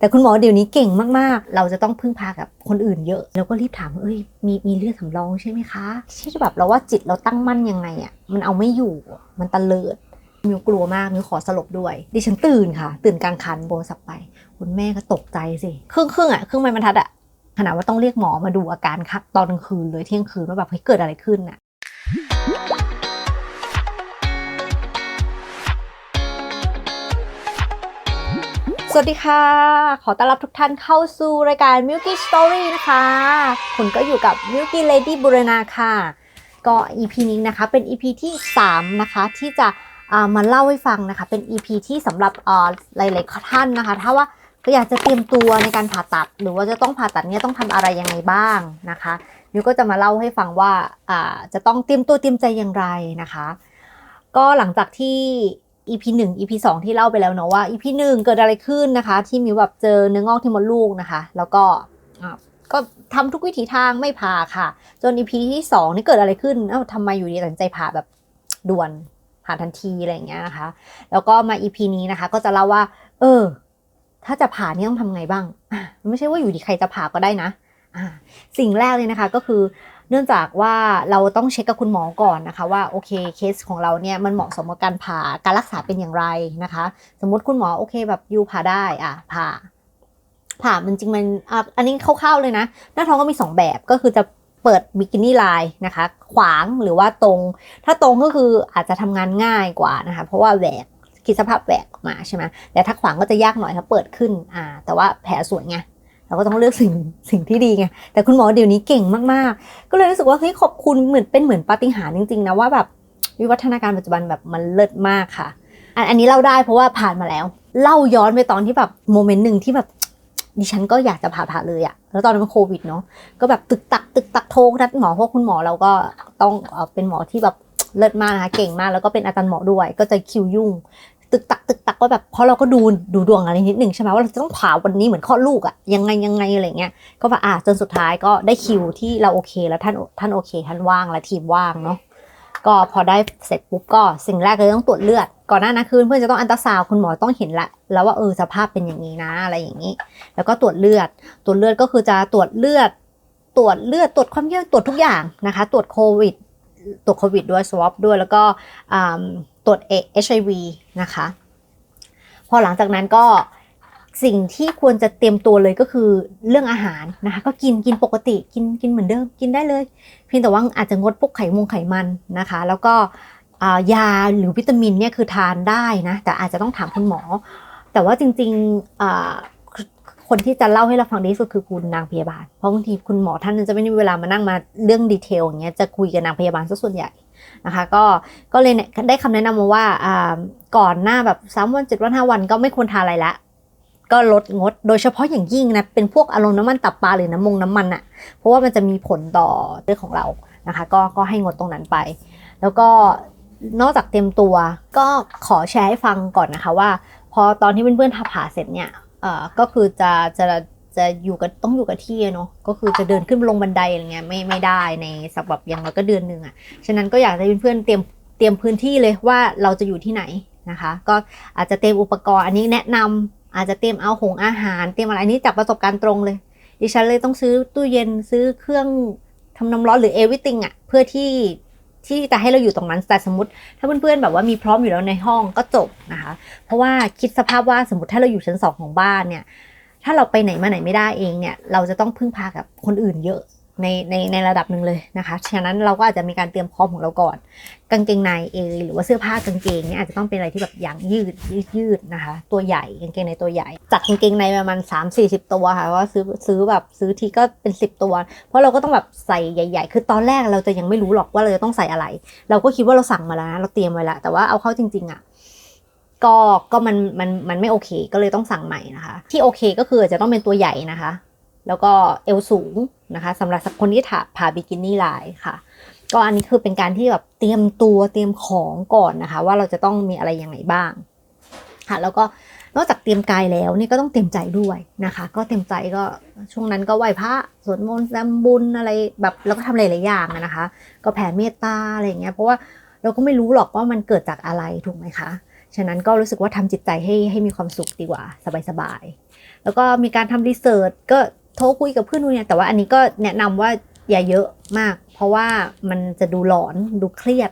แต่คุณหมอเดี๋ยวนี้เก่งมากๆ เราจะต้องพึ่งพากับคนอื่นเยอะ แล้วก็รีบถามว่าเอ้ยมีมีเลือดสำรองใช่ไหมคะที่แบบเราว่าจิตเราตั้งมั่นยังไงอะ่ะมันเอาไม่อยู่มันตะเลิดมิวกลัวมากมิวขอสลบด้วย ดิฉันตื่นค่ะ ตื่นกลางคันโบสับไป คุณแม่ก็ตกใจสิครึ่งครึ่งอะครึ่งไม้บรรทัดอะขนาดว่าต้องเรียกหมอมาดูอาการคักตอนกลางคืนเลยเที่ยงคืนว่าแบบเฮ้ยเกิดอะไรขึ้นอะ วัสดีค่ะ ขอต้อนรับทุกท่านเข้าสู่รายการ Milky Story นะคะ คุณก็อยู่กับ Milky Lady บุรณาค่ะ ก็ EP นี้นะคะ เป็น EP ที่ 3 นะคะ ที่จะามาเล่าให้ฟังนะคะ เป็น EP ที่สำหรับหลายๆท่านนะคะ ถ้าว่าก็อยากจะเตรียมตัวในการผ่าตัด หรือว่าจะต้องผ่าตัดเนี่ยต้องทำอะไรยังไงบ้างนะคะมิวก็จะมาเล่าให้ฟังว่าอ่าจะต้องเตรียมตัวเตรียมใจอย่างไรนะคะ ก็หลังจากที่ EP 1 EP 2 ที่เล่าไปแล้วเนาะว่า EP 1 เกิดอะไรขึ้นนะคะ ที่มิวแบบเจอเนื้องอกที่มดลูกนะคะ แล้วก็อ่าก็ทำทุกวิถีทางไม่ผ่าค่ะ จน EP ที่2นี่เกิดอะไรขึ้นเอ้าทำไมอยู่ดีตัดใจผ่าแบบด่วนผ่าทันทีอะไรอย่างเงี้ยนะคะ แล้วก็มา EP นี้นะคะ ก็จะเล่าว่า เออ ถ้าจะผ่านี่ต้องทำไงบ้างไม่ใช่ว่าอยู่ดีใครจะผ่าก็ได้นะอ่าสิ่งแรกเลยนะคะก็คือ เนื่องจากว่าเราต้องเช็คกับคุณหมอก่อนนะคะ ว่าโอเคเคสของเราเนี่ยมันเหมาะสมกับการผ่าการรักษาเป็นอย่างไรนะคะ สมมติคุณหมอโอเคแบบยูผ่าได้อะผ่า ผ่ามันจริงมันอะอันนี้คร่าวๆเลยนะ หน้าท้องก็มี 2 แบบก็คือจะเปิดบิกินี่ไลน์นะคะ ขวางหรือว่าตรง ถ้าตรงก็คืออาจจะทำงานง่ายกว่านะคะ เพราะว่าแหวกคิดสภาพแหวกออกมาใช่ไหมแต่ถ้าขวางก็จะยากหน่อยถ้าเปิดขึ้นอ่าแต่ว่าแผลสวยไง เราก็ต้องเลือกสิ่งสิ่งที่ดีไงแต่คุณหมอเดี๋ยวนี้เก่งมากๆ ก็เลยรู้สึกว่าเฮ้ยขอบคุณเหมือนเป็นเหมือนปาฏิหาริย์จริงๆนะว่าแบบวิวัฒนาการปัจจุบันแบบมันเลิศมากค่ะอันอันนี้เล่าได้เพราะว่าผ่านมาแล้ว เล่าย้อนไปตอนที่แบบโมเมนต์หนึ่งที่แบบดิฉันก็อยากจะผ่าผ่าเลยอะแล้วตอนนั้นมันโควิดเนาะก็แบบตึกตักตึกตักโทรนัดหมอเพราะคุณหมอเราก็ต้องเป็นหมอที่แบบเลิศมากนะคะเก่งมากแล้วก็เป็นอาจารย์หมอด้วย ก็จะคิวยุ่ง ตึกตักตึกตักก็แบบเพราะเราก็ดูดูดวงอะไรนิดหนึ่งใช่ไหมว่าเราจะต้องผ่าวันนี้เหมือนคลอลูกอะยังไงยังไงอะไรเงี้ยก็ว่าอะจนสุดท้ายก็ได้คิวที่เราโอเคแล้วท่านท่านโอเคท่านว่างและทีมว่างเนาะก็พอได้เสร็จปุ๊บก็สิ่งแรกเลยต้องตรวจเลือด ก่อนหน้านั้นคือเพื่อนจะต้องอันตราซาวคุณหมอต้องเห็นละแล้วว่าเออสภาพเป็นอย่างนี้นะอะไรอย่างนี้ แล้วก็ตรวจเลือด ตรวจเลือดก็คือจะตรวจเลือด ตรวจเลือดตรวจความเยี่ยวตรวจทุกอย่างนะคะ ตรวจโควิดตรวจโควิดด้วย swab ด้วยแล้วก็อ่า ตรวจ HIV นะคะ พอหลังจากนั้นก็สิ่งที่ควรจะเตรียมตัวเลยก็คือเรื่องอาหารนะคะ ก็กินกินปกติกินกินเหมือนเดิมกินได้เลย เพียงแต่ว่าอาจจะงดพวกไขมงไขมันนะคะ แล้วก็ยาหรือวิตามินเนี่ยคือทานได้นะแต่อาจจะต้องถามคุณหมอ แต่ว่าจริงๆคนที่จะเล่าให้เราฟังดีสุดคือคุณนางพยาบาล เพราะบางทีคุณหมอท่านจะไม่มีเวลามานั่งมาเรื่องดีเทลอย่างเงี้ยจะคุยกับนางพยาบาลซะส่วนใหญ่ นะคะก็ก็เลยเนี่ยได้คำแนะนำมาว่าก่อนหน้าแบบสามวันเจ็ดวันห้าวันก็ไม่ควรทานอะไรละก็ลดงดโดยเฉพาะอย่างยิ่งนะเป็นพวกอารมณ์น้ำมันตับปลาหรือน้ำมงน้ำมันอะเพราะว่ามันจะมีผลต่อเรื่องของเรานะคะก็ก็ให้งดตรงนั้นไป แล้วก็นอกจากเตรียมตัวก็ขอแชร์ให้ฟังก่อนนะคะว่า พอตอนที่เพื่อนๆผ่าเสร็จเนี่ยก็คือจะจะ จะอยู่กับต้องอยู่กับที่เนาะก็คือจะเดินขึ้นลงบันไดอะไรเงี้ยไม่ไม่ได้ในสักแบบอย่างน้อยก็เดือนหนึ่งอะฉะนั้นก็อยากให้เพื่อนๆเตรียมเตรียมพื้นที่เลยว่าเราจะอยู่ที่ไหนนะคะ ก็อาจจะเตรียมอุปกรณ์อันนี้แนะนำอาจจะเตรียมเอาหงอาหาร เตรียมอะไรนนี้จากประสบการณ์ตรงเลย ดิฉันเลยต้องซื้อตู้เย็นซื้อเครื่องทำน้ำร้อนหรือ everything อะเพื่อที่ที่จะให้เราอยู่ตรงนั้นแต่สมมติ ถ้าเพื่อนๆแบบว่ามีพร้อมอยู่แล้วในห้องก็จบนะคะ เพราะว่าคิดสภาพว่าสมมติถ้าเราอยู่ชั้นสองของบ้านเนี่ย ถ้าเราไปไหนมาไหนไม่ได้เองเนี่ยเราจะต้องพึ่งพากับคนอื่นเยอะในในในระดับหนึ่งเลยนะคะ ฉะนั้นเราก็อาจจะมีการเตรียมพร้อมของเราก่อน กางเกงในเอหรือว่าเสื้อผ้ากางเกงเนี่ยอาจจะต้องเป็นอะไรที่แบบยางยืดยืดยืดนะคะ ตัวใหญ่กางเกงในตัวใหญ่จากกางเกงในประมาณ3 4 0 ตัวค่ะว่าซื้อซื้อแบบซื้อทีก็เป็น 10 ตัว เพราะเราก็ต้องแบบใส่ใหญ่ ๆ คือตอนแรกเราจะยังไม่รู้หรอกว่าเราจะต้องใส่อะไร เราก็คิดว่าเราสั่งมาแล้วนะเราเตรียมไว้แล้วแต่ว่าเอาเข้าจริง ๆอะ ก็ก็มันมันมันไม่โอเค ก็เลยต้องสั่งใหม่นะคะ ที่โอเคก็คืออาจจะต้องเป็นตัวใหญ่นะคะ แล้วก็เอวสูงนะคะสำหรับคนที่ผ่าผ่าบิกินี่ลน์ค่ะ ก็อันนี้คือเป็นการที่แบบเตรียมตัวเตรียมของก่อนนะคะ ว่าเราจะต้องมีอะไรยังไงบ้างค่ะแล้วก็นอกจากเตรียมกายแล้วนี่ก็ต้องเตรียมใจด้วยนะคะ ก็เตรียมใจก็ช่วงนั้นก็ไหว้พระสวดมนต์ทำบุญอะไรแบบแล้วก็ทำหลายๆอย่างนะคะ ก็แผ่เมตตาอะไรอย่างเงี้ยเพราะว่าเราก็ไม่รู้หรอกว่ามันเกิดจากอะไรถูกไหมคะ ฉะนั้นก็รู้สึกว่าทำจิตใจให้ให้มีความสุขดีกว่า สบายๆ แล้วก็มีการทำรีเสิร์ชก็โทรคุยกับเพื่อนนู่นเนี่ยแต่ว่าอันนี้ก็แนะนำว่าอย่าเยอะมาก เพราะว่ามันจะดูหลอนดูเครียด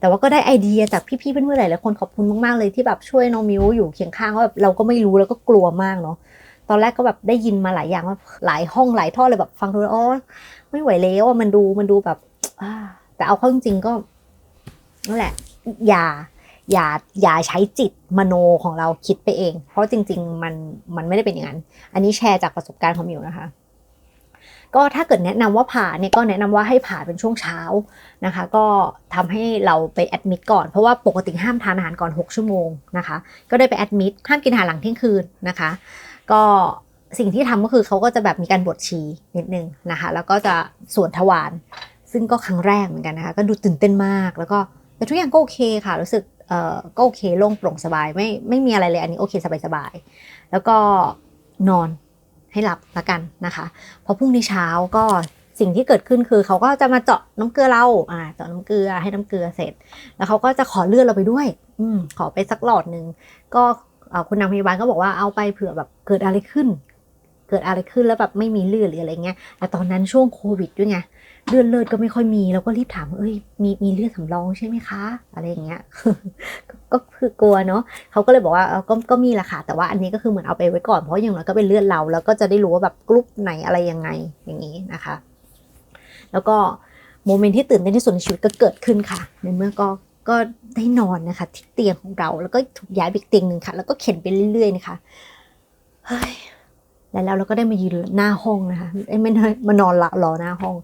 แต่ว่าก็ได้ไอเดียจากพี่ๆเพื่อนๆหลายๆคนขอบคุณมากๆเลยที่แบบช่วยน้องมิวอยู่เคียงข้างว่าแบบเราก็ไม่รู้แล้วก็กลัวมากเนาะตอนแรกก็แบบได้ยินมาหลายอย่างว่าหลายห้องหลายท่อเลยแบบฟังดูแล้วอ๋อไม่ไหวแล้วมันดูมันดูแบบแต่เอาเข้าจริงก็นั่นแหละอย่า อย่าอย่าใช้จิตมโนของเราคิดไปเอง เพราะจริง ๆ มันมันไม่ได้เป็นอย่างนั้น อันนี้แชร์จากประสบการณ์ของมิวนะคะ ก็ถ้าเกิดแนะนำว่าผ่าเนี่ยก็แนะนำว่าให้ผ่าเป็นช่วงเช้านะคะ ก็ทำให้เราไปแอดมิดก่อน เพราะว่าปกติห้ามทานอาหารก่อน 6 ชั่วโมงนะคะ ก็ได้ไปแอดมิดห้ามกินอาหารหลังเที่ยงคืนนะคะ ก็สิ่งที่ทำก็คือเขาก็จะแบบมีการบดชีนิดนึงนะคะ แล้วก็จะสวนทวารซึ่งก็ครั้งแรกเหมือนกันนะคะ ก็ดูตื่นเต้นมากแล้วก็แต่ทุกอย่างก็โอเคค่ะ รู้สึก เออก็โอเคโล่งโปร่งสบายไม่ไม่มีอะไรเลยอันนี้โอเคสบายสบายๆแล้วก็นอนให้หลับละกันนะคะพอพรุ่งนี้เช้าก็สิ่งที่เกิดขึ้นคือเขาก็จะมาเจาะน้ำเกลือเราอ่าเจาะน้ำเกลือให้น้ำเกลือเสร็จ แล้วเขาก็จะขอเลือดเราไปด้วย อืมขอไปสักหลอดหนึ่งก็คุณนางพยาบาลก็บอกว่าเอาไปเผื่อแบบเกิดอะไรขึ้น เกิดอะไรขึ้นแล้วแบบไม่มีเลือดหรืออะไรเงี้ยแต่ตอนนั้นช่วงโควิดด้วยไงเลือดเลือดก็ไม่ค่อยมีเราก็รีบถามเอ้ยมีมีเลือดสำรองใช่ไหมคะ อะไรอย่างเงี้ยก็คือกลัวเนาะเขาก็เลยบอกว่าก็ก็มีแหละค่ะแต่ว่าอันนี้ก็คือเหมือนเอาไปไว้ก่อนเพราะอย่างน้อยก็เป็นเลือดเราแล้วก็จะได้รู้ว่าแบบกรุ๊ปไหนอะไรยังไงอย่างนี้นะคะ แล้วก็โมเมนต์ที่ตื่นเต้นที่สุดในชีวิตก็เกิดขึ้นค่ะ ในเมื่อก็ก็ได้นอนนะคะที่เตียงของเรา แล้วก็ถูกย้ายไปเตียงหนึ่งค่ะ แล้วก็เข็นไปเรื่อยๆนะคะเฮ้ย แล้วเราก็ได้มายืนหน้าห้องนะคะไม่ได้มานอนละรอหน้าห้อง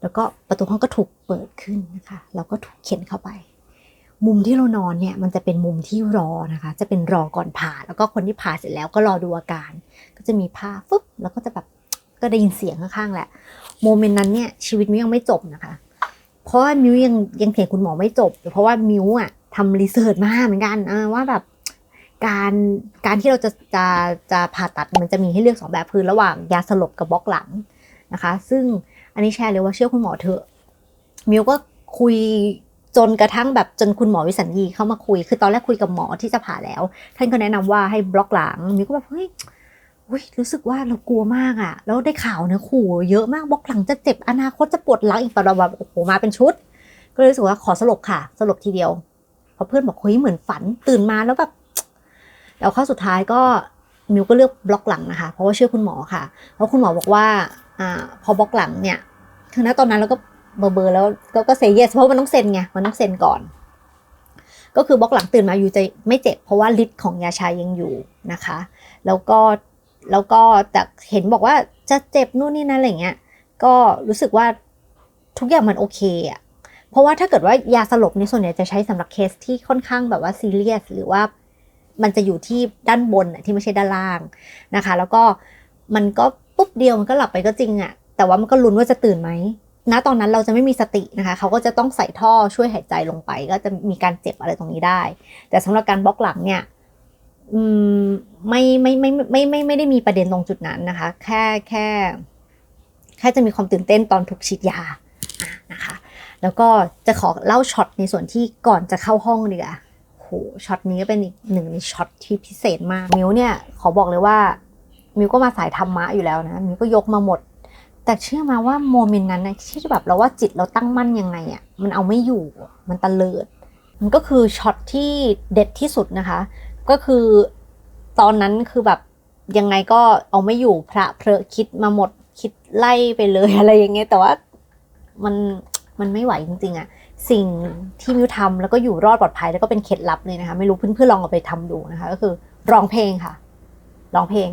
แล้วก็ประตูห้องก็ถูกเปิดขึ้นนะคะ เราก็ถูกเข็นเข้าไป มุมที่เรานอนเนี่ยมันจะเป็นมุมที่รอนะคะ จะเป็นรอก่อนผ่าแล้วก็คนที่ผ่าเสร็จแล้วก็รอดูอาการ ก็จะมีผ้าฟึบแล้วก็จะแบบก็ได้ยินเสียงข้างๆแหละโมเมนต์นั้นเนี่ยชีวิตมิวยังไม่จบนะคะ เพราะว่ามิวยังยังเถียงคุณหมอไม่จบ เพราะว่ามิวอะทำรีเสิร์ชมาเหมือนกันว่าแบบ การการที่เราจะจะจะผ่าตัดมันจะมีให้เลือกสองแบบคือระหว่างยาสลบกับบล็อกหลังนะคะ ซึ่งอันนี้แชร์เลยว่าเชื่อคุณหมอเถอะมิวก็คุยจนกระทั่งแบบจนคุณหมอวิสัญญีเข้ามาคุย คือตอนแรกคุยกับหมอที่จะผ่าแล้ว ท่านก็แนะนำว่าให้บล็อกหลังมิวก็แบบเฮ้ยอุ๊ยรู้สึกว่าเรากลัวมากอะแล้วได้ข่าวเนี่ยขู่เยอะมากบล็อกหลังจะเจ็บอนาคตจะปวดหลังอีกปะเราแบบโอ้โหมาเป็นชุด ก็เลยรู้สึกว่าขอสลบค่ะ สลบทีเดียวพราะเพื่อนบอกเฮ้ยเหมือนฝันตื่นมาแล้วแบบ แล้วข้อสุดท้ายก็มิวก็เลือกบล็อกหลังนะคะ เพราะว่าเชื่อคุณหมอค่ะ เพราะคุณหมอบอกว่าอ่าพอบล็อกหลังเนี่ยคือณตอนนั้นเราก็เบอร์เบอร์แล้วก็เซเยสเพราะมันต้องเซ็นไงมันต้องเซ็นก่อน ก็คือบล็อกหลังตื่นมาอยู่จะไม่เจ็บ เพราะว่าฤทธิ์ของยาชายังอยู่นะคะ แล้วก็แล้วก็แต่เห็นบอกว่าจะเจ็บนู่นนี่นั่นอะไรเงี้ยก็รู้สึกว่าทุกอย่างมันโอเคอะเพราะว่าถ้าเกิดว่ายาสลบเนี่ยส่วนใหญ่จะใช้สำหรับเคสที่ค่อนข้างแบบว่าซีเรียสหรือว่า มันจะอยู่ที่ด้านบนที่ไม่ใช่ด้านล่างนะคะ แล้วก็มันก็ปุ๊บเดียวมันก็หลับไปก็จริงอะแต่ว่ามันก็ลุ้นว่าจะตื่นไหมณตอนนั้นเราจะไม่มีสตินะคะ เขาก็จะต้องใส่ท่อช่วยหายใจลงไป ก็จะมีการเจ็บอะไรตรงนี้ได้ แต่สำหรับการบล็อกหลังเนี่ยไม่ไม่ไม่ไม่ไม่ไม่ไม่ได้มีประเด็นตรงจุดนั้นนะคะ แค่แค่แค่จะมีความตื่นเต้นตอนถูกฉีดยานะคะ แล้วก็จะขอเล่าช็อตในส่วนที่ก่อนจะเข้าห้องดีกว่า หช็อตนี้ก็เป็นอีกหนึ่งในช็อตที่พิเศษมาก มิวเนี่ยขอบอกเลยว่า มิวก็มาสายธรรมะอยู่แล้วนะ มิวก็ยกมาหมด แต่เชื่อมาว่าโมเมนต์นั้นนะที่แบบเราว่าจิตเราตั้งมั่นยังไงอะ่ะมันเอาไม่อยู่มันตะเลิด มันก็คือช็อตที่เด็ดที่สุดนะคะ ก็คือตอนนั้นคือแบบยังไงก็เอาไม่อยู่พระเพลคิดมาหมดคิดไล่ไปเลยอะไรอย่างเงี้ยแต่ว่ามันมันไม่ไหวจริงๆอะ สิ่งที่มิวทำแล้วก็อยู่รอดปลอดภัยแล้วก็เป็นเคล็ดลับเลยนะคะ ไม่รู้เพื่อนๆลองเอาไปทำดูนะคะ ก็คือร้องเพลงค่ะร้องเพลง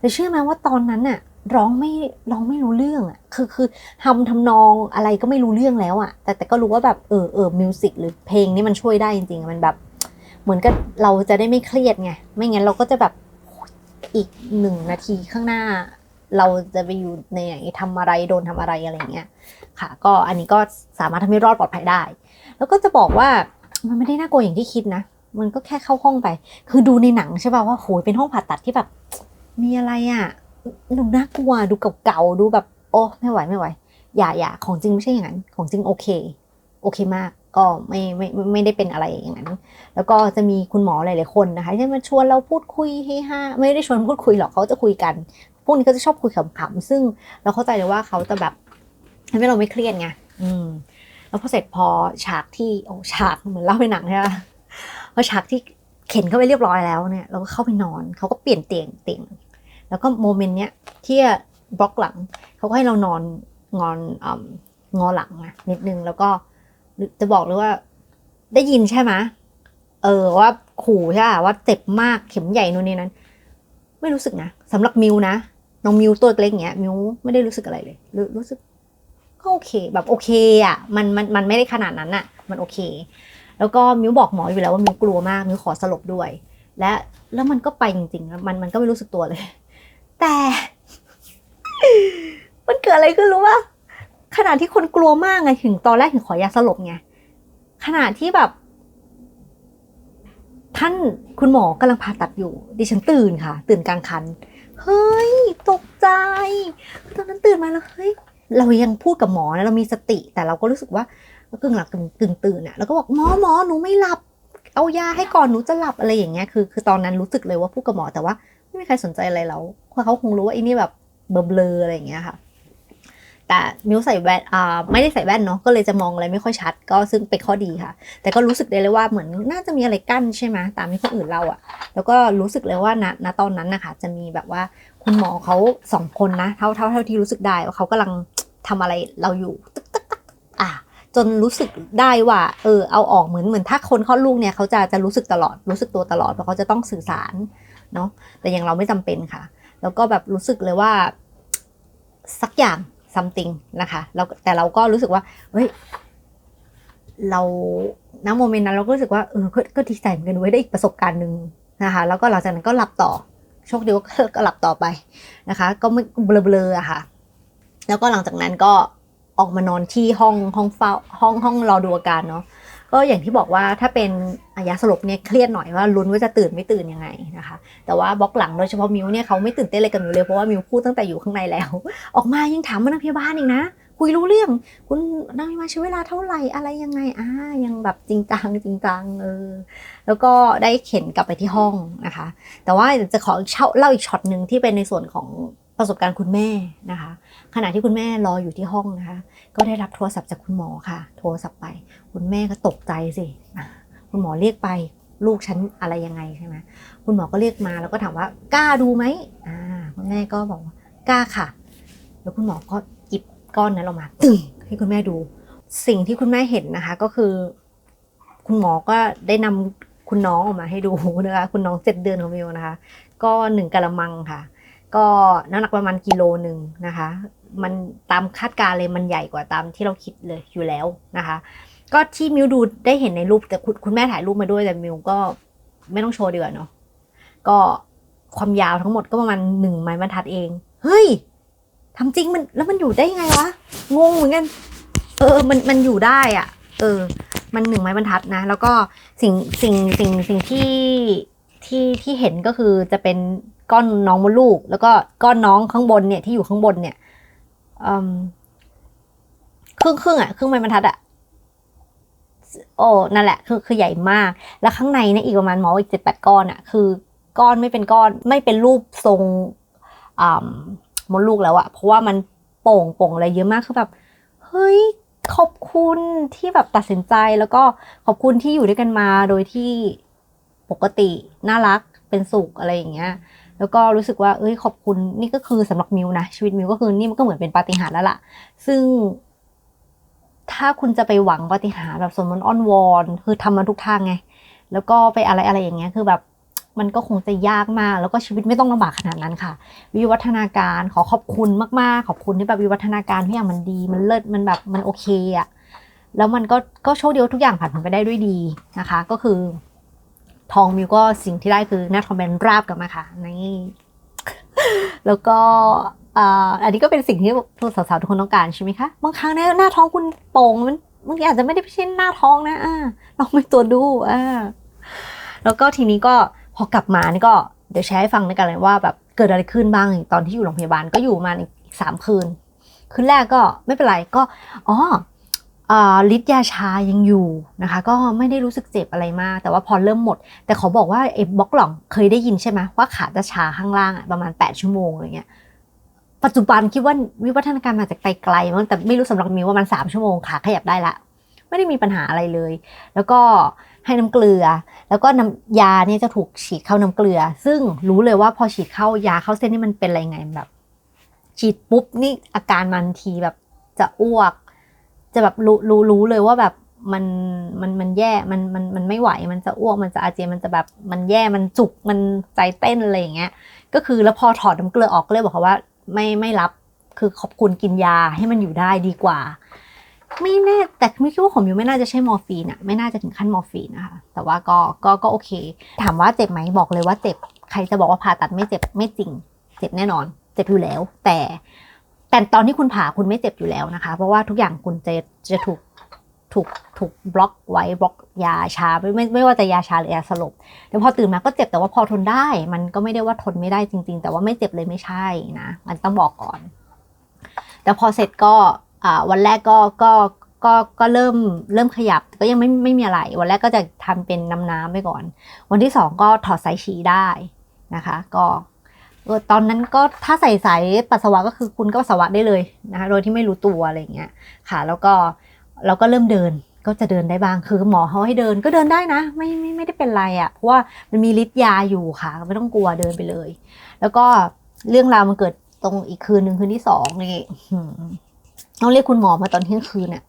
แต่เชื่อไหมว่าตอนนั้นน่ะร้องไม่ร้องไม่รู้เรื่องอะคือคือทำทำนองอะไรก็ไม่รู้เรื่องแล้วอะ แต่แต่ก็รู้ว่าแบบเออเออมิวสิกหรือเพลงนี่มันช่วยได้จริงๆมันแบบ เหมือนกับเราจะได้ไม่เครียดไงไม่งั้นเราก็จะแบบอีกหนึ่งนาทีข้างหน้า เราจะไปอยู่ในไหนทำอะไรโดนทำอะไรอะไรเงี้ยค่ะ ก็อันนี้ก็สามารถทำให้รอดปลอดภัยได้ แล้วก็จะบอกว่ามันไม่ได้น่ากลัวอย่างที่คิดนะ มันก็แค่เข้าห้องไป คือดูในหนังใช่ป่ะว่าโหยเป็นห้องผ่าตัดที่แบบ มีอะไรอะดูน่ากลัวดูเก่าๆดูแบบ โอ้ไม่ไหวไม่ไหว อย่าอย่าของจริงไม่ใช่อย่างนั้น ของจริงโอเค โอเคมากก็ไม่ไม่ไม่ไม่ได้เป็นอะไรอย่างนั้น แล้วก็จะมีคุณหมอหลายๆคนนะคะที่มาชวนเราพูดคุยเฮฮาไม่ได้ชวนพูดคุยหรอกเขาจะคุยกัน พวกนี้ก็จะชอบคุยขำๆซึ่งเราเข้าใจเลยว่าเขาจะแบบทำให้เราไม่เครียดไงอืม แล้วพอเสร็จพอฉากที่โอ้ฉากเหมือนเล่าในหนังใช่ไหมพอฉากที่เข็นเข้าไปเรียบร้อยแล้วเนี่ย เราก็เข้าไปนอนเขาก็เปลี่ยนเตียงเตียงแล้วก็โมเมนต์เนี้ยที่บล็อกหลังเขาก็ให้เรานอนงอนอมงอหลังอะนิดนึงแล้วก็จะบอกเลยว่า ได้ยินใช่ไหมเออว่าขู่ใช่ไหมว่าเจ็บมากเข็มใหญ่นู่นนี่นั้น ไม่รู้สึกนะสำหรับมิวนะ น้องมิวตัวเล็กอย่างเงี้ยมิวไม่ได้รู้สึกอะไรเลยรู้รู้สึกก็โอเค แบบโอเคอะมันมันมันไม่ได้ขนาดนั้นอะ มันโอเค แล้วก็มิวบอกหมออยู่แล้วว่ามิวกลัวมากมิวขอสลบด้วย และแล้วมันก็ไปจริงๆแล้วมันมันก็ไม่รู้สึกตัวเลย แต่ มันเกิดอะไรขึ้นรู้ป่ะขณะที่คนกลัวมากไงถึงตอนแรกถึงขอยาสลบไงขณะที่แบบ ท่านคุณหมอกำลังผ่าตัดอยู่ ดิฉันตื่นค่ะ ตื่นกลางคัน เฮ้ย ตกใจ ตอนนั้นตื่นมาแล้วเฮ้ย เรายังพูดกับหมอนะเรามีสติแต่เราก็รู้สึกว่ากึ่งหลับกึ่งกึ่งตื่นอะแล้วก็บอกหมอหมอหนูไม่หลับ เอายาให้ก่อนหนูจะหลับอะไรอย่างเงี้ยคือ คือตอนนั้นรู้สึกเลยว่าพูดกับหมอแต่ว่า ไม่มีใครสนใจอะไรแล้วเพราะเขาคงรู้ว่าไอ้นี่แบบเบลอๆอะไรอย่างเงี้ยค่ะ แต่มิวใส่แว่นอ่าไม่ได้ใส่แว่นเนาะก็เลยจะมองอะไรไม่ค่อยชัด ก็ซึ่งเป็นข้อดีค่ะ แต่ก็รู้สึกได้เลยว่าเหมือนน่าจะมีอะไรกั้นใช่ไหมตามที่คนอื่นเล่าอะแล้วก็รู้สึกเลยว่าณณตอนนั้นนะคะจะมีแบบว่าคุณหมอเขาสองคนนะเท่าเท่าเท่าที่รู้สึกได้ว่าเขากำลังทำอะไรเราอยู่ตึกตึกตึกอะจนรู้สึกได้ว่าเออเอาออกเหมือนเหมือนถ้าคนคลอดลูกเนี่ยเขาจะจะรู้สึกตลอดรู้สึกตัวตลอดเพราะเขาจะต้องสื่อสารเนาะแต่อย่างเราไม่จำเป็นค่ะ แล้วก็แบบรู้สึกเลยว่า สักอย่าง something นะคะแล้วแต่เราก็รู้สึกว่าเฮ้ยเราณโมเมนต์นั้นเราก็รู้สึกว่าเออก็ก็ดีใจเหมือนกันเว้ยได้อีกประสบการณ์หนึ่งนะคะ แล้วก็หลังจากนั้นก็หลับต่อโชคดีว่าก็หลับต่อไปนะคะ ก็ไม่เบลอๆอะค่ะ แล้วก็หลังจากนั้นก็ออกมานอนที่ห้องห้องเฝ้าห้องห้องรอดูอาการเนาะ ก็อย่างที่บอกว่าถ้าเป็นอายาสลบเนี่ยเครียดหน่อยว่าลุ้นว่าจะตื่นไม่ตื่นยังไงนะคะ แต่ว่าบล็อกหลังโดยเฉพาะมิวเนี่ยเขาไม่ตื่นเต้นอะไรกับมิวเลยเพราะว่ามิวพูดตั้งแต่อยู่ข้างในแล้ว ออกมายังถามว่านักพยาบาลอีกนะคุยรู้เรื่อง คุณนางพยาบาลใช้เวลาเท่าไหร่อะไรยังไงอ่ายังแบบจริงจังจริงจังเออแล้วก็ได้เข็นกลับไปที่ห้องนะคะ แต่ว่าจะขอเล่าอีกช็อตหนึ่งที่เป็นในส่วนของประสบการณ์คุณแม่นะคะ ขณะที่คุณแม่รออยู่ที่ห้องนะคะ ก็ได้รับโทรศัพท์จากคุณหมอค่ะ โทรศัพท์ไป คุณแม่ก็ตกใจสิคุณหมอเรียกไปลูกฉันอะไรยังไงใช่ไหมคุณหมอก็เรียกมาแล้วก็ถามว่ากล้าดูไหมอ่าคุณแม่ก็บอกว่ากล้าค่ะ แล้วคุณหมอก็หยิบก้อนนั้นออกมาตึงให้คุณแม่ดู สิ่งที่คุณแม่เห็นนะคะก็คือ คุณหมอก็ได้นำคุณน้องออกมาให้ดูนะคะ คุณน้องเจ็ดเดือนของมิวนะคะ ก็หนึ่งกะละมังค่ะ ก็น้ำหนักประมาณกิโลหนึ่งนะคะ มันตามคาดการ์เลยมันใหญ่กว่าตามที่เราคิดเลยอยู่แล้วนะคะ ก็ที่มิวดูได้เห็นในรูปแต่คุณคุณแม่ถ่ายรูปมาด้วยแต่มิวก็ไม่ต้องโชว์เดือเนาะก็ความยาวทั้งหมดก็ประมาณหนึ่งไม้บรรทัดเอง เฮ้ยทำจริงมันแล้วมันอยู่ได้ยังไงวะงงเหมือนกัน เออมันมันอยู่ได้อะ เออ มันหนึ่งไม้บรรทัดนะ แล้วก็สิ่งสิ่งสิ่งสิ่งที่ที่ที่เห็นก็คือจะเป็นก้อนน้องมดลูก แล้วก็ก้อนน้องข้างบนเนี่ยที่อยู่ข้างบนเนี่ย ครึ่งครึ่งอะ ครึ่งไม้บรรทัดอะ โอ้นั่นแหละ คือคือใหญ่มาก แล้วข้างในเนี่ยอีกประมาณหมออีกเจ็ดแปดก้อนอะ คือก้อนไม่เป็นก้อนไม่เป็นรูปทรงมดลูกแล้วอะเพราะว่ามันโป่งโป่งอะไรเยอะมากคือแบบเฮ้ยขอบคุณที่แบบตัดสินใจแล้วก็ขอบคุณที่อยู่ด้วยกันมาโดยที่ปกติน่ารักเป็นสุขอะไรอย่างเงี้ย แล้วก็รู้สึกว่าเอ้ยขอบคุณนี่ก็คือสำหรับมิวนะชีวิตมิวก็คือนี่มันก็เหมือนเป็นปาฏิหาริย์แล้วล่ะ ซึ่ง ถ้าคุณจะไปหวังปาฏิหาริย์แบบสมมติอ้อนวอน คือทำมาทุกทางไง แล้วก็ไปอะไรอะไรอย่างเงี้ยคือแบบมันก็คงจะยากมาก แล้วก็ชีวิตไม่ต้องลำบากขนาดนั้นค่ะ วิวัฒนาการขอขอบคุณมากๆ ขอบคุณที่แบบวิวัฒนาการทุกอย่างมันดี มันเลิศมันแบบมันโอเคอะแล้วมันก็ก็โชคดีว่าทุกอย่างผ่านไปได้ด้วยดีนะคะ ก็คือ ทองมิวก็สิ่งที่ได้คือหน้าทองแบนราบกลับมาค่ะนี่แล้วก็ออันนี้ก็เป็นสิ่งที่พวกสาวๆทุกคนต้องการใช่ไหมคะบางครั้งเนี่ยหน้าท้องคุณโป่งมันบางทีอาจจะไม่ได้ใช่หน้าท้องนะอ่าลองไปตัวดูอ่าแล้วก็ทีนี้ก็พอกลับมานี่ก็เดี๋ยวแชร์ให้ฟังในกันเลยว่าแบบเกิดอะไรขึ้นบ้างตอนที่อยู่โรงพยาบาลก็อยู่มาอีกสามคืน คืนแรกก็ไม่เป็นไรก็อ๋อ ฤทธิ์ยาชายังอยู่นะคะ ก็ไม่ได้รู้สึกเจ็บอะไรมาก แต่ว่าพอเริ่มหมด แต่ขอบอกว่าไอ้บล็อกหล่องเคยได้ยินใช่ไหมว่าขาจะชาข้างล่างประมาณ 8 ชั่วโมงอะไรเงี้ยปัจจุบันคิดว่าวิวัฒนาการมาจากไกลๆมั้งแต่ไม่รู้สำหรับมิวว่ามัน 3 ชั่วโมงขาขยับได้ละ ไม่ได้มีปัญหาอะไรเลย แล้วก็ให้น้ำเกลือ แล้วก็น้ำยาเนี่ยจะถูกฉีดเข้าน้ำเกลือ ซึ่งรู้เลยว่าพอฉีดเข้ายาเข้าเส้นนี่มันเป็นอะไรไงแบบ ฉีดปุ๊บนี่อาการมันทีแบบจะอ้วก จะแบบรู้รู้รู้เลยว่าแบบมันมันมันแย่ มันมันมันไม่ไหว มันจะอ้วก มันจะอาเจียน มันจะแบบมันแย่ มันจุก มันใจเต้นอะไรอย่างเงี้ย ก็คือแล้วพอถอดน้ำเกลือออกก็เลยบอกเขาว่า ไม่ไม่รับ คือขอบคุณกินยาให้มันอยู่ได้ดีกว่า ไม่แน่แต่ไม่คิดว่าของมิวไม่น่าจะใช่มอร์ฟีนอะไม่น่าจะถึงขั้นมอร์ฟีนนะคะ แต่ว่าก็ก็ก็โอเค ถามว่าเจ็บไหมบอกเลยว่าเจ็บ ใครจะบอกว่าผ่าตัดไม่เจ็บไม่จริง เจ็บแน่นอน เจ็บอยู่แล้ว แต่ แต่ตอนที่คุณผ่าคุณไม่เจ็บอยู่แล้วนะคะ เพราะว่าทุกอย่างคุณจะจะถูกถูกถูกบล็อกไว้บล็อกยาชาไม่ไม่ไม่ว่าจะยาชาหรือยาสลบแต่พอตื่นมาก็เจ็บแต่ว่าพอทนได้ มันก็ไม่ได้ว่าทนไม่ได้จริง ๆ แต่ว่าไม่เจ็บเลยไม่ใช่นะมันต้องบอกก่อน แต่พอเสร็จก็อ่าวันแรกก็ก็ก็ก็เริ่มเริ่มขยับก็ยังไม่ไม่มีอะไร วันแรกก็จะทำเป็นน้ำน้ำไปก่อน วันที่สองก็ถอดสายฉีได้นะคะ ก็ ตอนนั้นก็ถ้าใส่สายปัสสาวะก็คือคุณก็ปัสสาวะได้เลยนะคะโดยที่ไม่รู้ตัวอะไรอย่างเงี้ยค่ะ แล้วก็เราก็เริ่มเดินก็จะเดินได้บ้างคือหมอเขาให้เดินก็เดินได้นะ ไม่ไม่ไม่ได้เป็นไรอะ่ะเพราะว่ามันมีฤทธิ์ยาอยู่ค่ะ ไม่ต้องกลัวเดินไปเลย แล้วก็เรื่องราวมันเกิดตรงอีกคืนหนึ่งคืนที่สองนี่ต้องเรียกคุณหมอมาตอนเที่ยงคืนเนี่ย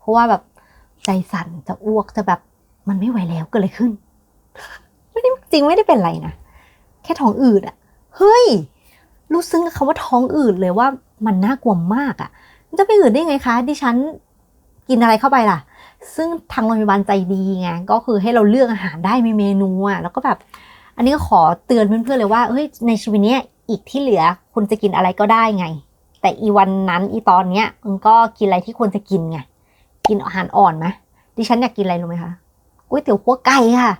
เพราะว่าแบบใจสั่นจะอ้วกจะแบบมันไม่ไหวแล้วเกิดอะไรขึ้นไม่ได้จริงไม่ได้เป็นไรนะแค่ท้องอืดอะ เฮ้ย รู้ซึ้งกับคำว่าท้องอืดเลยว่ามันน่ากลัวมากอะมันจะไปอืดได้ไงคะดิฉันกินอะไรเข้าไปล่ะ ซึ่งทางโรงพยาบาลใจดีไงก็คือให้เราเลือกอาหารได้มีเมนูอะแล้วก็แบบ อันนี้ก็ขอเตือนเพื่อนๆเลยว่าเฮ้ยในชีวิตนี้อีกที่เหลือคุณจะกินอะไรก็ได้ไง แต่อีวันนั้นอีตอนเนี้ยมันก็กินอะไรที่ควรจะกินไงกินอาหารอ่อนไหมดิฉันอยากกินอะไรรู้ไหมคะก๋วยเตี๋ยวคั่วไก่ค่ะ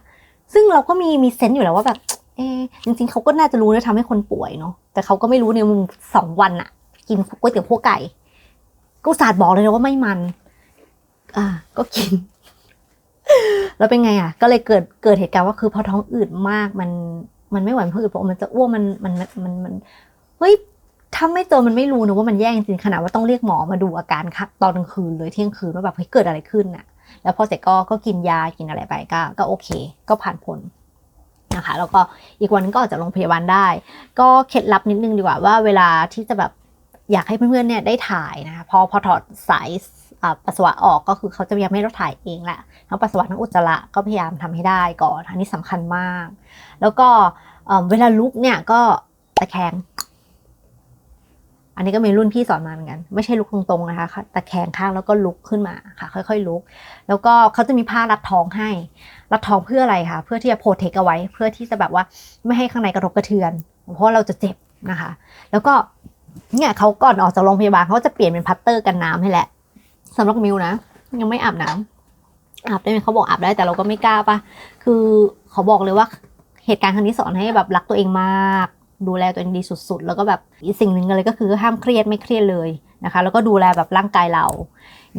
ซึ่งเราก็มีมีเซนส์อยู่แล้วว่าแบบ เอจริงๆเขาก็น่าจะรู้นะทำให้คนป่วยเนาะแต่เขาก็ไม่รู้ในมุมสองวันอะกินก๋วยเตี๋ยวคั่วไก่ก็อุตสาดบอกเลยนะว่าไม่มัน อ่า ก็กิน แล้วเป็นไงอะ ก็เลยเกิดเกิดเหตุการณ์ว่าคือพอท้องอืดมากมัน มันไม่ไหวมันอืดเพราะมันจะอ้วกมันมันมันมันเฮ้ยถ้าไม่เจอมันไม่รู้นะว่ามันแย่จริงขนาดว่าต้องเรียกหมอมาดูอาการค่ะตอนกลางคืนเลยเที่ยงคืนว่าแบบเฮ้ยเกิดอะไรขึ้นน่ะ แล้วพอเสร็จก็ก็กินยากินอะไรไปก็ ก็โอเค ก็ผ่านผล นะคะ แล้วก็อีกวันนึงก็ออกจากโรงพยาบาลได้ ก็เคล็ดลับนิดนึงดีกว่าว่าเวลาที่จะแบบอยากให้เพื่อนๆเนี่ยได้ถ่ายนะคะพอพอถอดสายอ่าปัสสาวะออกก็คือเขาจะพยายามให้เราถ่ายเองแหละทั้งปัสสาวะทั้งอุจจาระก็พยายามทำให้ได้ก่อนอันนี้สำคัญมาก แล้วก็เวลาลุกเนี่ยก็ตะแคง อันนี้ก็มีรุ่นพี่สอนมาเหมือนกัน ไม่ใช่ลุกตรงๆนะคะแตะแคงข้างแล้วก็ลุกขึ้นมาค่ะ ค่อยๆลุก แล้วก็เขาจะมีผ้ารัดท้องให้ รัดท้องเพื่ออะไรคะเพื่อที่จะโปรเทคเอาไว้ เพื่อที่จะแบบว่าไม่ให้ข้างในกระทบกระเทือน เพราะเราจะเจ็บนะคะ แล้วก็เนี่ยเขาก่อนออกจากโรงพยาบาลเขาจะเปลี่ยนเป็นพัตเตอร์กันน้ำให้แหละสำหรับมิวนะ ยังไม่อาบน้ำอาบได้ไหมเขาบอกอาบได้แต่เราก็ไม่กล้าปะคือเขาบอกเลยว่าเหตุการณ์ครั้งนี้สอนให้แบบรักตัวเองมาก ดูแลตัวเองดีสุดๆ แล้วก็แบบอีสิ่งหนึ่งเลยก็คือห้ามเครียดไม่เครียดเลยนะคะ แล้วก็ดูแลแบบร่างกายเรา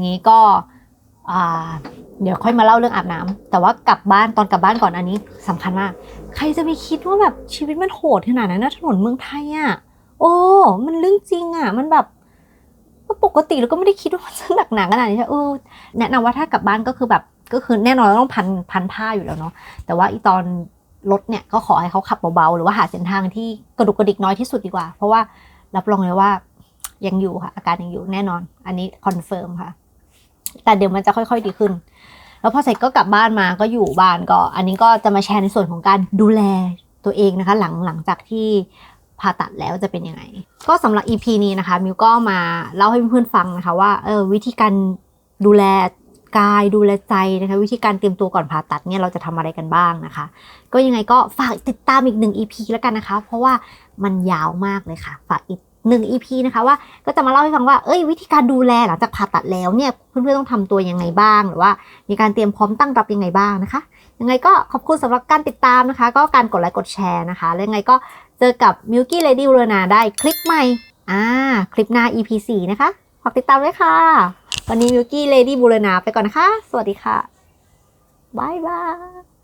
งี้ก็เดี๋ยวค่อยมาเล่าเรื่องอาบน้ำแต่ว่ากลับบ้านตอนกลับบ้านก่อนอันนี้สำคัญมาก ใครจะไปคิดว่าแบบชีวิตมันโหดขนาดนั้นนะถนนเมืองไทยอะ โอ้ มันเรื่องจริงอะ มันแบบปกติเราก็ไม่ได้คิดว่ามันจะหนักหนาขนาดนี้ใช่เออแนะนำว่าถ้ากลับบ้านก็คือแบบก็คือแน่นอนต้องพันพันผ้าอยู่แล้วเนาะแต่ว่าอีตอน รถเนี่ยก็ขอให้เขาขับเบาๆ หรือว่าหาเส้นทางที่กระดุกกระดิกน้อยที่สุดดีกว่า เพราะว่ารับรองเลยว่ายังอยู่ค่ะ อาการยังอยู่แน่นอน อันนี้คอนเฟิร์มค่ะ แต่เดี๋ยวมันจะค่อยๆดีขึ้น แล้วพอเสร็จก็กลับบ้านมาก็อยู่บ้านก็ อันนี้ก็จะมาแชร์ในส่วนของการดูแลตัวเองนะคะ หลังหลังจากที่ผ่าตัดแล้วจะเป็นยังไง ก็สำหรับ EP นี้นะคะมิวก็มาเล่าให้เพื่อนๆฟังนะคะว่าเออวิธีการดูแล กายดูแลใจนะคะวิธีการเตรียมตัวก่อนผ่าตัดเนี่ยเราจะทำอะไรกันบ้างนะคะ ก็ยังไงก็ฝากติดตามอีกหนึ่ง EP แล้วกันนะคะ เพราะว่ามันยาวมากเลยค่ะ ฝากอีกหนึ่ง EP นะคะว่าก็จะมาเล่าให้ฟังว่าเอ้ยวิธีการดูแลหลังจากผ่าตัดแล้วเนี่ยเพื่อนๆต้องทำตัวยังไงบ้าง หรือว่า มีการเตรียมพร้อมตั้งรับยังไงบ้างนะคะยังไงก็ขอบคุณสำหรับการติดตามนะคะ ก็การกดไลค์กดแชร์นะคะแล้วยังไงก็เจอกับ Milky Lady เรนาได้คลิปใหม่อ่าคลิปหน้า EP 4 นะคะฝากติดตามด้วยค่ะ วันนี้มิวกี้เลดี้บูรณาไปก่อนนะคะ สวัสดีค่ะบายบาย